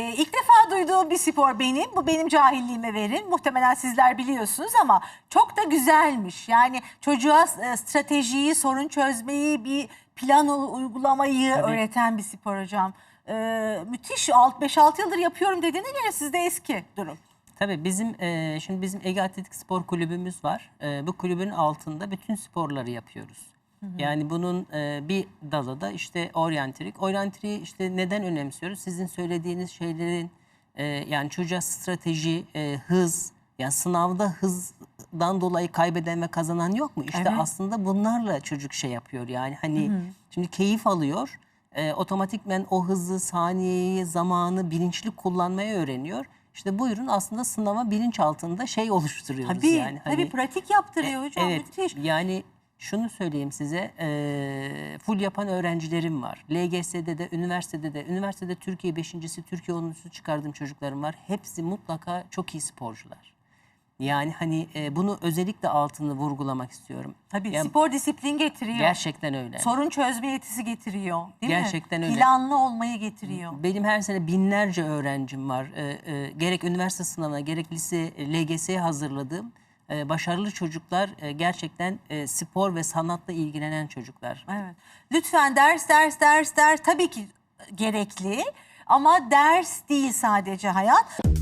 Ee, ilk defa duyduğum bir spor benim. Bu benim cahilliğime verin. Muhtemelen sizler biliyorsunuz ama çok da güzelmiş. Yani çocuğa e, stratejiyi, sorun çözmeyi, bir plan uygulamayı Tabii. öğreten bir spor hocam. Ee, müthiş. Alt 5-6 yıldır yapıyorum dediğine göre sizde eski durum. Tabii bizim e, şimdi bizim Ege Atletik Spor Kulübümüz var. E, bu kulübün altında bütün sporları yapıyoruz. Yani bunun e, bir dalı da işte oryantirik. Oryantriği işte neden önemsiyoruz? Sizin söylediğiniz şeylerin e, yani çocuğa strateji, e, hız, yani sınavda hızdan dolayı kaybeden ve kazanan yok mu? İşte Evet. aslında bunlarla çocuk şey yapıyor yani hani şimdi keyif alıyor. E, otomatikmen o hızı, saniyeyi, zamanı bilinçli kullanmayı öğreniyor. İşte buyurun aslında sınava bilinç altında şey oluşturuyoruz Tabii, yani. tabii Hani- pratik yaptırıyor hocam. Evet Müthiş. yani şunu söyleyeyim size eee full yapan öğrencilerim var. LGS'de de üniversitede de üniversitede Türkiye beşincisi Türkiye onuncusu çıkardığım çocuklarım var. Hepsi mutlaka çok iyi sporcular. Yani hani eee, bunu özellikle altını vurgulamak istiyorum. Tabii Yani spor disiplin getiriyor. Gerçekten öyle. Sorun çözme yetisi getiriyor. Değil mi? Gerçekten öyle. Planlı olmayı getiriyor. Benim her sene binlerce öğrencim var. Ee, e, gerek üniversite sınavına gerek lise e, LGS'ye hazırladığım e, başarılı çocuklar e, gerçekten e, spor ve sanatla ilgilenen çocuklar. Evet. Lütfen ders ders ders ders tabii ki gerekli ama ders değil sadece hayat.